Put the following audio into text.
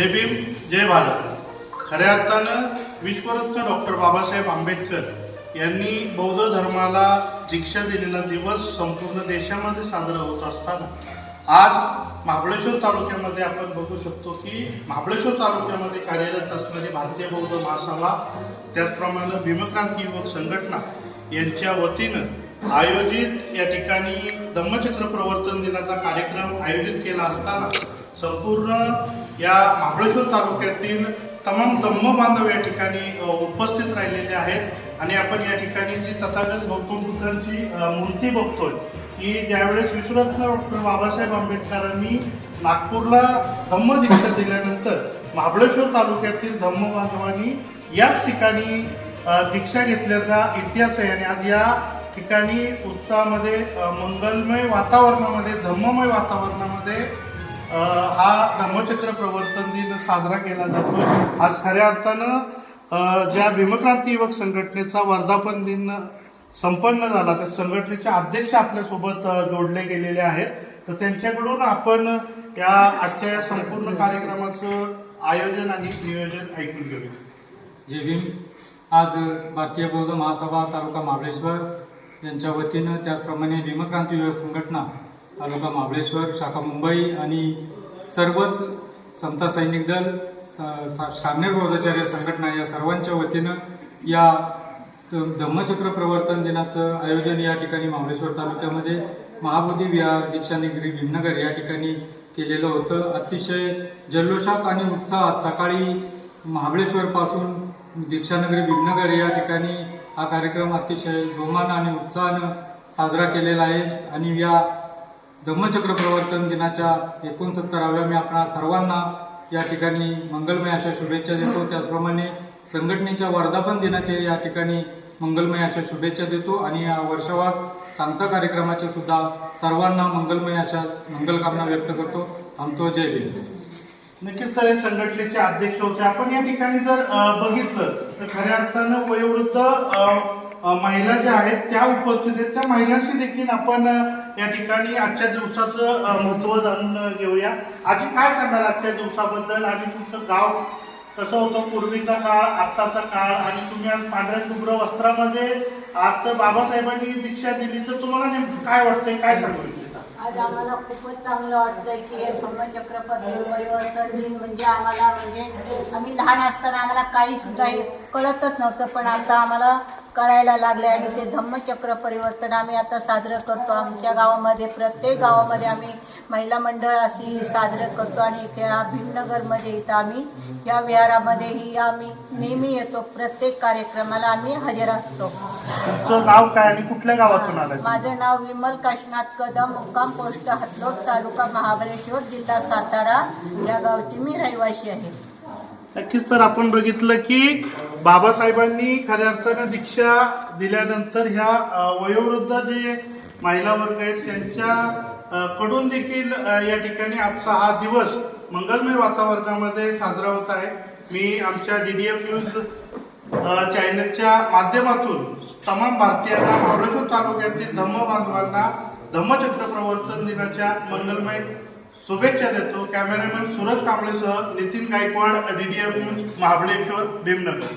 जय भीम जय भारत. खऱ्या अर्थानं विश्वरत्न डॉक्टर बाबासाहेब आंबेडकर यांनी बौद्ध धर्माला दीक्षा दिलेला दिवस संपूर्ण देशामध्ये साजरा होत असताना आज महाबळेश्वर तालुक्यामध्ये आपण बघू शकतो की महाबळेश्वर तालुक्यामध्ये कार्यरत असणारी भारतीय बौद्ध महासभा त्याचप्रमाणे भीमक्रांती युवक संघटना यांच्या वतीनं आयोजित या ठिकाणी धम्मचक्र प्रवर्तन दिनाचा कार्यक्रम आयोजित केला असताना संपूर्ण या महाबळेश्वर तालुक्यातील तमाम धम्म बांधव या ठिकाणी उपस्थित राहिलेले आहेत. आणि आपण या ठिकाणी जी तथागत गौतम बुद्धांची मूर्ती बघतोय की ज्यावेळेस विश्वरत्न डॉक्टर बाबासाहेब आंबेडकरांनी नागपूरला धम्म दीक्षा दिल्यानंतर महाबळेश्वर तालुक्यातील धम्म बांधवांनी याच ठिकाणी दीक्षा घेतल्याचा इतिहास आहे. आणि आज या ठिकाणी उत्साहामध्ये मंगलमय वातावरणामध्ये धम्ममय वातावरणामध्ये हा धर्मचक्र प्रवर्तन दिन साजरा केला जातो. आज खऱ्या अर्थानं ज्या भीमक्रांती युवक संघटनेचा वर्धापन दिन संपन्न झाला त्या संघटनेचे अध्यक्ष आपल्यासोबत जोडले गेलेले आहेत. तर त्यांच्याकडून आपण या आजच्या या संपूर्ण कार्यक्रमाचं आयोजन आणि नियोजन ऐकून घेऊया. जय भीम. आज भारतीय बौद्ध महासभा तालुका महाबळेश्वर यांच्या वतीनं त्याचप्रमाणे भीमक्रांती युवक संघटना तालुका महाबळेश्वर शाखा मुंबई आणि सर्वच समता सैनिक दल स- सा- शामनेर बौद्धाचार्य संघटना या सर्वांच्या वतीनं या धम्मचक्र प्रवर्तन दिनाचं आयोजन या ठिकाणी महाबळेश्वर तालुक्यामध्ये महाबोधी विहार दीक्षानगरी भीमनगर या ठिकाणी केलेलं होतं. अतिशय जल्लोषात आणि उत्साहात सकाळी महाबळेश्वरपासून दीक्षानगरी भीमनगर या ठिकाणी हा कार्यक्रम अतिशय जोमानं आणि उत्साहानं साजरा केलेला आहे. आणि या धम्मचक्र प्रवर्तन दिनाच्या एकोणसत्तराव्या मी आपणा सर्वांना या ठिकाणी मंगलमय अशा शुभेच्छा देतो. त्याचप्रमाणे संघटनेच्या वर्धापन दिनाचे या ठिकाणी मंगलमय अशा शुभेच्छा देतो. आणि या वर्षावास सांगता कार्यक्रमाचे सुद्धा सर्वांना मंगलमय अशा मंगलकामना व्यक्त करतो. आमतो जय भीम. नक्कीच तर हे संघटनेचे अध्यक्ष होते. आपण या ठिकाणी जर बघितलं तर खऱ्या अर्थानं वयोवृद्ध महिला ज्या आहेत त्या उपस्थित आहेत त्या महिलांशी देखील आपण या ठिकाणी आजच्या दिवसाचं महत्त्व महत्त्व जाणून घेऊया. आजी काय सांगाल आजच्या दिवसाबद्दल? आणि तुमचं गाव कसं होतं? पूर्वीचा काळ आत्ताचा काळ आणि तुम्ही आज पांढऱ्या शुभ्र वस्त्रामध्ये आज बाबासाहेबांनी दीक्षा दिली. तर तुम्हाला नेमकं काय वाटतंय? काय सांगू आज आम्हाला खूपच चांगलं वाटतंय की हे धम्मचक्र परिवर्तन दिन म्हणजे आम्हाला म्हणजे आम्ही लहान असताना आम्हाला काही सुद्धा हे कळतच नव्हतं पण आता आम्हाला कळायला लागले आणि ते धम्मचक्र परिवर्तन आम्ही आता साजरं करतो. आमच्या गावामध्ये प्रत्येक गावामध्ये आम्ही महिला मंडळ अशी साजरं करतो आणि त्या भीमनगरमध्ये इथं आम्ही या विहारामध्येही आम्ही नेहमी येतो. प्रत्येक कार्यक्रमाला आम्ही हजर असतो. तुमचं नाव काय आणि कुठल्या गावातून आलं माझं नाव विमल काशीनाथ कदम मुक्काम पोस्ट हतलोट तालुका महाबळेश्वर जिल्हा सातारा. या गावची मी रहिवासी आहे. नक्कीच तर आपण बघितलं की बाबासाहेबांनी खऱ्या अर्थानं दीक्षा दिल्यानंतर ह्या वयोवृद्ध जे महिला वर्ग आहेत त्यांच्या कडून देखील या ठिकाणी आजचा हा दिवस मंगलमय वातावरणामध्ये साजरा होत आहे. मी आमच्या डी डी एफ न्यूज चॅनलच्या माध्यमातून तमाम भारतीयांना महाबळेश्वर तालुक्यातील धम्म बांधवांना धम्मचक्र प्रवर्तन दिनाच्या मंगलमय शुभेच्छा देतो. Cameraman Suraj कांबळेसह Nitin Gaikwad D D F news Mahabaleshwar Bhimnagar.